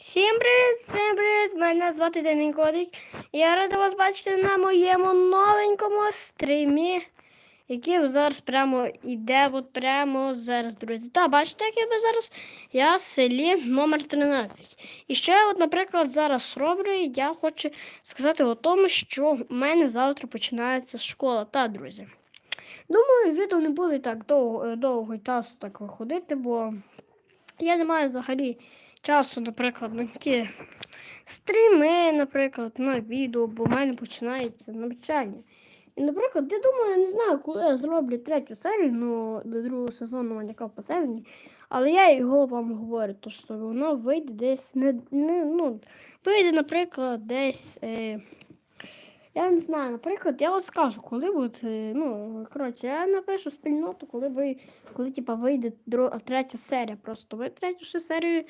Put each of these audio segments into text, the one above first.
Всім привіт, всім привіт! Мене звати Денис Кодик. Я рада вас бачити на моєму новенькому стрімі, який зараз прямо йде, от прямо зараз, друзі. Та, бачите, як я зараз? Я в селі номер 13. І що я, от, наприклад, зараз роблю, я хочу сказати о тому, що в мене завтра починається школа. Та, друзі. Думаю, відео не буде так довго, довго часу так виходити, бо я не маю взагалі часу, наприклад, на такі стріми, наприклад, на відео, бо в мене починається навчання. І, наприклад, я думаю, я не знаю, коли я зроблю третю серію ну, до другого сезону маніка по Севені, але я його вам говорю, то що воно вийде десь не, не ну, вийде, наприклад, десь. Е, я не знаю, наприклад, я вам скажу, коли буде, ну, коротше, я напишу спільноту, коли ви, коли типа, вийде друга, третя серія. Просто ви третю ще серію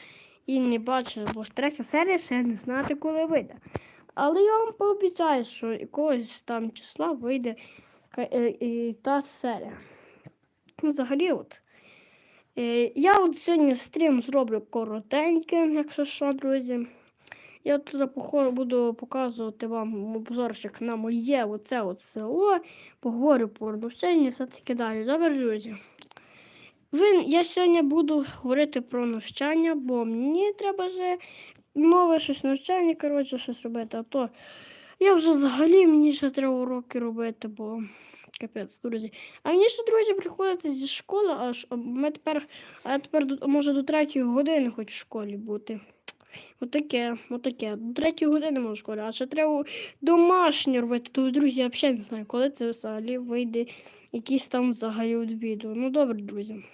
і не бачили, бо третя серія ще не знати, коли вийде. Але я вам пообіцяю, що якогось там числа вийде е, і та серія. Ну, Взагалі, от. Е, Я от сьогодні стрім зроблю коротеньким, якщо що, друзі. Я тут буду показувати вам обзорчик на моє оце от село, поговорю про все таке далі. Добре, друзі. Ви, я сьогодні буду говорити про навчання, бо мені треба вже нове щось навчання, коротше, щось робити. А то я вже взагалі мені ще треба уроки робити, бо капець, друзі. А мені ще, друзі, приходити зі школи, аж ми тепер, а я тепер може до третьої години хоч в школі бути. Отаке, отаке. До третьої години можу в школі, а ще треба домашнє робити. То, друзі, я взагалі не знаю, коли це взагалі вийде якийсь там взагалі от відео. Ну добре, друзі.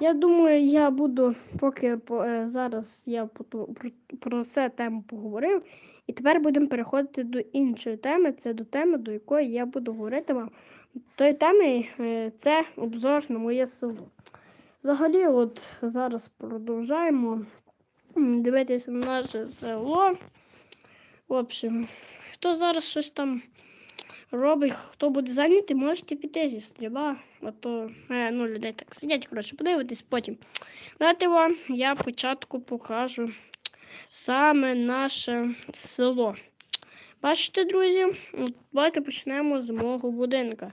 Я думаю, я буду, поки е, зараз я про, це тему поговорив. І тепер будемо переходити до іншої теми. Це до теми, до якої я буду говорити вам. Тої теми е, це обзор на моє село. Взагалі, от зараз продовжаємо дивитися на наше село. В общем, хто зараз щось там робить, хто буде зайнятий, можете піти зі стріма, а то е, ну, людей так сидять, коротше, подивитись потім. Давайте вам я спочатку покажу саме наше село. Бачите, друзі? Давайте почнемо з мого будинка.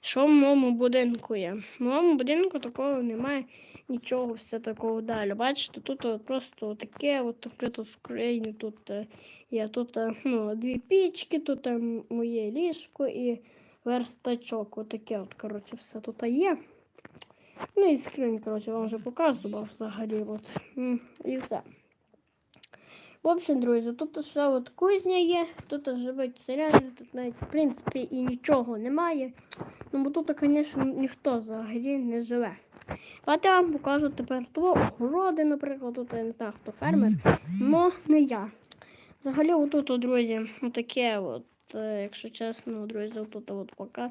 Що в моєму будинку є? В моєму будинку такого немає нічого, все такого далі. Бачите, тут просто таке, от тут скрині, тут е, є тут е, ну, дві пічки, тут е, моє ліжко і верстачок. Отаке от, коротше, все тут є. Ну і скринь, коротше, вам вже показував взагалі. От. І все. В общем, друзі, тут ще от кузня є, тут живуть селяни, тут навіть, в принципі, і нічого немає. Ну, бо тут, звісно, ніхто взагалі не живе. Давайте я вам покажу тепер то огороди, наприклад, тут я не знаю, хто фермер, але не я. Взагалі, отут, друзі, отаке, от, е, якщо чесно, друзі, отут от поки.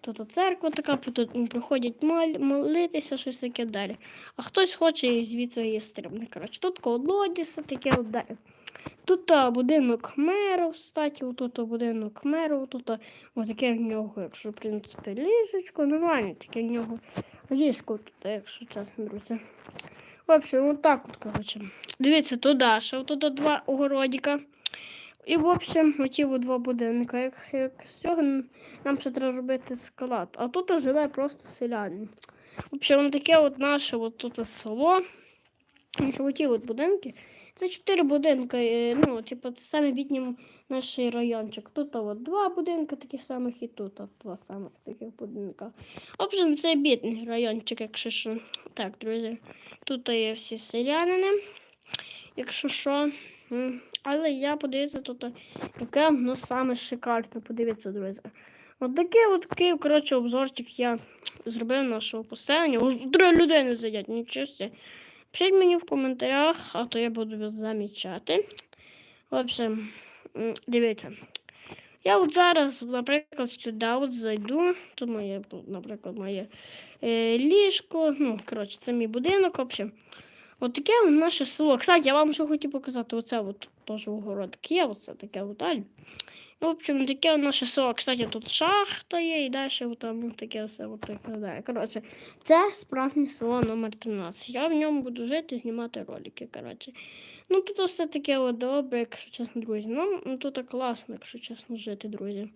Тут церква така, тут приходять мол- молитися, щось таке далі. А хтось хоче і звідси є стрибне. Коротше, тут колодязь, таке от далі. Тут будинок меру, кстати, тут будинок меру, тут а, отаке в нього, якщо, в принципі, ліжечко, нормально таке в нього ліжко тут, якщо чесно, друзі. В общем, вот так от, коротше. Дивіться, туди ще тут два огородика. І, в общем, оті два будинки. Як, як з цього нам ще треба робити склад. А тут живе просто селянин. В общем, таке от наше от тут село. Що оті от будинки. Це чотири будинки. е, Ну, типу, це саме бідній наш райончик. Тут от два будинки таких самих і тут от два самих таких будинка. Общем, це бідний райончик, якщо що. Так, друзі. Тут є всі селянини. Якщо що. Але я подивіться тут, яке воно саме шикарне. Подивіться, друзі. От такий от такий, коротше, обзорчик я зробив нашого поселення. Три людини сидять, нічого. Пишіть мені в коментарях, а то я буду замічати. В общем, дивіться. Я от зараз, наприклад, сюди от зайду. Тут моє, наприклад, моє е, ліжко. Ну, коротше, це мій будинок. Общем. От таке наше село. Кстати, я вам ще хотів показати. Оце от теж огородик є, оце таке от. В общем, таке наше село. Кстати, тут шахта є і далі там таке все от далі. Коротше, це справжнє село номер 13. Я в ньому буду жити і знімати ролики. Коротше. Ну, тут все таке от добре, якщо чесно, друзі. Ну, ну, тут класно, якщо чесно, жити, друзі.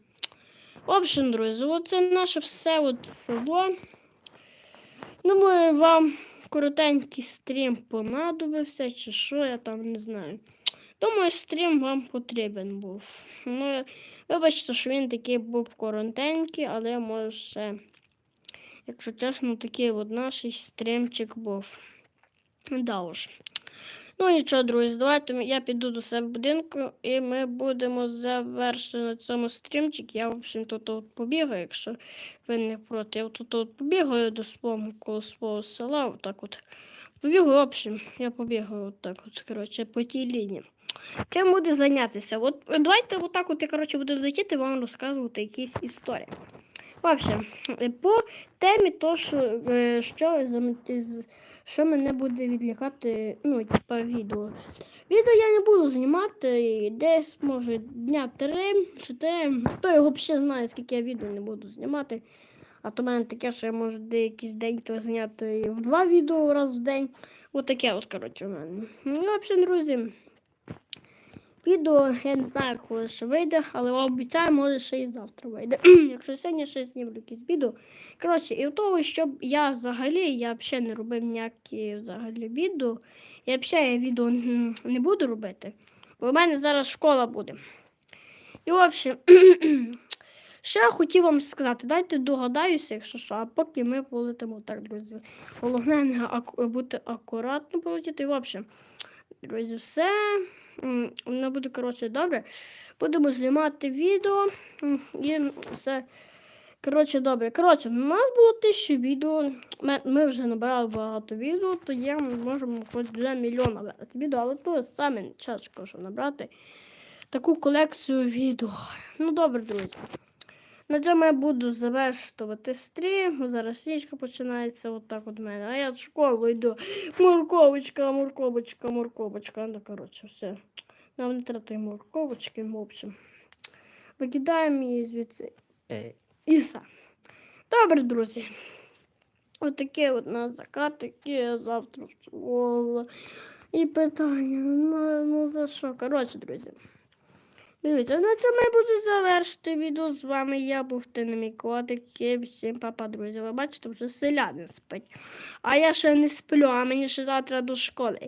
В общем, друзі, оце наше все от село. Думаю, вам коротенький стрім понадобився, чи що, я там не знаю. Думаю, стрім вам потрібен був. Ну, вибачте, що він такий був коротенький, але може якщо чесно, такий от наш стрімчик був. Да уж. Ну нічого, друзі, давайте я піду до себе в будинку і ми будемо завершити на цьому стрімчик. Я, в общем, тут от побігаю, якщо ви не проти. Я тут от побігаю до свого свого села. Отак от. Побігаю, в общем, я побігаю отак от, коротше, по тій лінії. Чим буде зайнятися? От е, давайте отак от я коротше буду летіти вам розказувати якісь історії. В общем, е, по темі то, що, е, що, що мене буде відлякати, ну, типа відео. Відео я не буду знімати десь, може, дня три, чотири. Хто його взагалі знає, скільки я відео не буду знімати. А то в мене таке, що я можу деякийсь день то зняти в два відео раз в день. Отаке от, коротше, в мене. Ну, в общем, друзі. Відео я не знаю, коли ще вийде, але обіцяю, може ще і завтра вийде. Якщо сьогодні ще знімлю якісь відео. Коротше, і в того, щоб я взагалі, я взагалі не робив ніякі взагалі відео. Я взагалі відео не буду робити, бо в мене зараз школа буде. І в общем, що я хотів вам сказати, дайте догадаюся, якщо що, а поки ми полетимо так, друзі. Головне не ак- бути акуратно полетіти. І в общем, друзі, все. Воно буде, коротше, добре. Будемо знімати відео і все. Коротше, добре. Коротше, у нас було тисячу відео. Ми, ми вже набрали багато відео, то я можемо хоч вже мільйон набрати відео, але то саме чашко, щоб набрати таку колекцію відео. Ну, добре, друзі. На цьому я буду завершувати стрім. Зараз річка починається отак от в мене. А я в школу йду. Морковочка, морковочка, морковочка. Ну, коротше, все. Нам не треба морковочки, в общем. Викидаємо її звідси. Е, І все. Добре, друзі. Отаке от у нас закат, такі я завтра в школу. І питання, ну, ну за що? Коротше, друзі. Дивіться, на цьому я буду завершити відео. З вами я був Котик. І всім папа, друзі. Ви бачите, вже селянин спить. А я ще не сплю, а мені ще завтра до школи.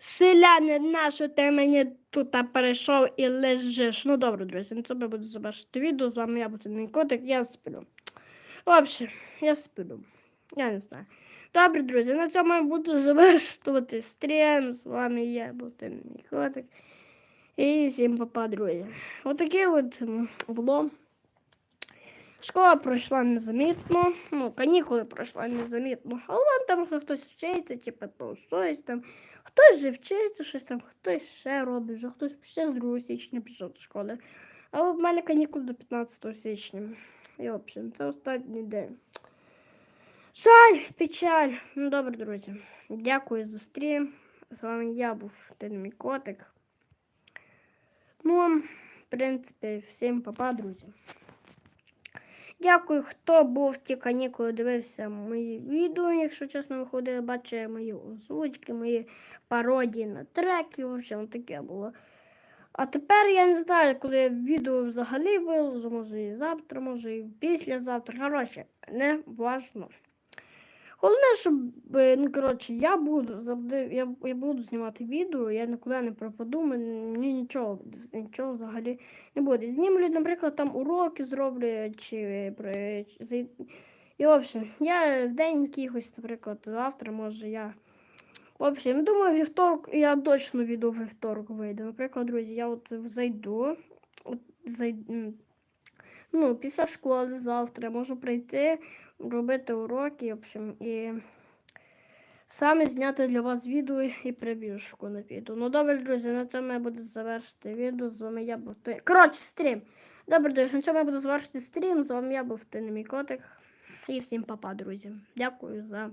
Селянин, нащо ти мені тут перейшов і лежиш? Ну добре, друзі, на цьому я буду завершити відео. З вами я був Котик, я сплю. В общем, я сплю. Я не знаю. Добре, друзі, на цьому я буду завершувати стрім. З вами я був Котик. І всім папа, друзі. Отаке от м, було. Школа пройшла незамітно, ну, канікули пройшла незамітно. Але вон там хтось вчиться, типу, то щось там. Хтось же вчиться, щось там, хтось ще робить, вже хтось ще з 2 січня пішов до школи. Але в мене канікули до 15 січня. І, в общем, це останній день. Жаль, печаль. Ну, добре, друзі. Дякую за стрім. З вами я був Тинмій Котик. Ну, в принципі, всім папа, друзі. Дякую, хто був в ті канікули, дивився мої відео, якщо чесно виходили, бачив мої озвучки, мої пародії на треки, в общем, таке було. А тепер я не знаю, коли відео взагалі виложу, може і завтра, може і післязавтра. Коротше, не важно. Головне, щоб, е, ну, коротше, я буду я, я буду знімати відео, я нікуди не пропаду, мені нічого, нічого взагалі не буде. Знімлю, наприклад, там уроки зроблю, чи, при- чи і в общем, я в день якихось, наприклад, завтра, може я. В общем, думаю, вівторок, я точно відео вівторок вийде. Наприклад, друзі, я от зайду, от зайду, ну, після школи завтра можу прийти, робити уроки, в общем, і саме зняти для вас відео і прибіжку на відео. Ну, добре, друзі, на цьому я буду завершити відео. З вами я був той. Коротше, стрім. Добре, друзі, на цьому я буду завершити стрім. З вами я був Тинемій Котик. І всім папа, друзі. Дякую за